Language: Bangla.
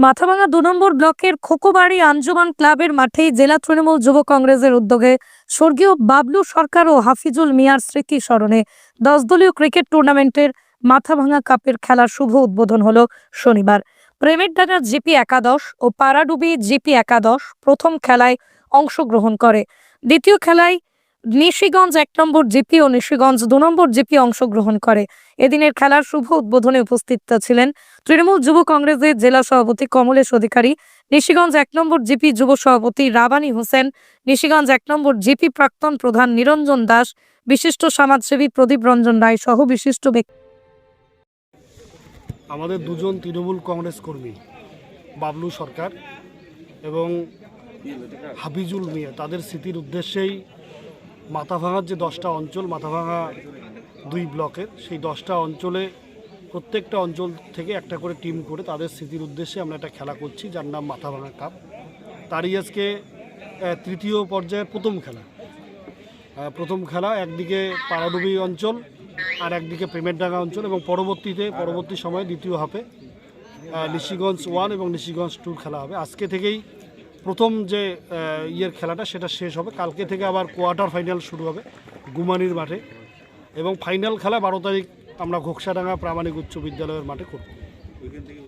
মাথাভাঙা দু নম্বর ব্লকের খোকোবাড়ি আঞ্জুমান ক্লাবের মাঠে জেলা তৃণমূল যুব কংগ্রেসের উদ্যোগে স্বর্গীয় বাবলু সরকার ও হাফিজুল মিয়ার স্মৃতি স্মরণে দলীয় ক্রিকেট টুর্নামেন্টের মাথাভাঙা কাপের খেলার শুভ উদ্বোধন হলো শনিবার। প্রেমের ডাঙ্গা জিপি একাদশ ও পারাডুবি জিপি একাদশ প্রথম খেলায় অংশগ্রহণ করে। দ্বিতীয় খেলায় নিশিগঞ্জ এক নম্বর জিপি ও নিশিগঞ্জ দু নম্বর জিপি অংশগ্রহণ করে। এদিনের খেলার শুভ উদ্বোধনে উপস্থিত ছিলেন তৃণমূল যুব কংগ্রেসের জেলা সভাপতি কমলেশ অধিকারী, নিশিগঞ্জ এক নম্বর জিপি যুব সভাপতি রাবানী হোসেন, নিশিগঞ্জ এক নম্বর জিপি প্রাক্তন প্রধান নিরঞ্জন দাস, বিশিষ্ট সমাজসেবী প্রদীপ রঞ্জন রায় সহ বিশিষ্ট ব্যক্তি। আমাদের দুজন তৃণমূল কংগ্রেস কর্মী, বাবলু সরকার এবং হাফিজুল মিয়া, তাদের স্মৃতির উদ্দেশ্যেই মাথাভাঙার যে দশটা অঞ্চল, মাথাভাঙা দুই ব্লকের, সেই দশটা অঞ্চলে প্রত্যেকটা অঞ্চল থেকে একটা করে টিম করে তাদের স্মৃতির উদ্দেশ্যে আমরা একটা খেলা করছি, যার নাম মাথাভাঙা কাপ। তারই আজকে তৃতীয় পর্যায়ের প্রথম খেলা। প্রথম খেলা একদিকে পাড়াডুবি অঞ্চল আর একদিকে প্রেমেরডাঙ্গা অঞ্চল এবং পরবর্তীতে, পরবর্তী সময়ে দ্বিতীয় হাফে নিশিগঞ্জ ওয়ান এবং নিশিগঞ্জ টুর খেলা হবে। আজকে থেকেই প্রথম যে ইয়ের খেলাটা সেটা শেষ হবে। কালকে থেকে আবার কোয়ার্টার ফাইনাল শুরু হবে গুমানির মাঠে। এবং ফাইনাল খেলা বারো তারিখ আমরা ঘোকসাডাঙ্গা প্রামাণিক উচ্চ বিদ্যালয়ের মাঠে করব।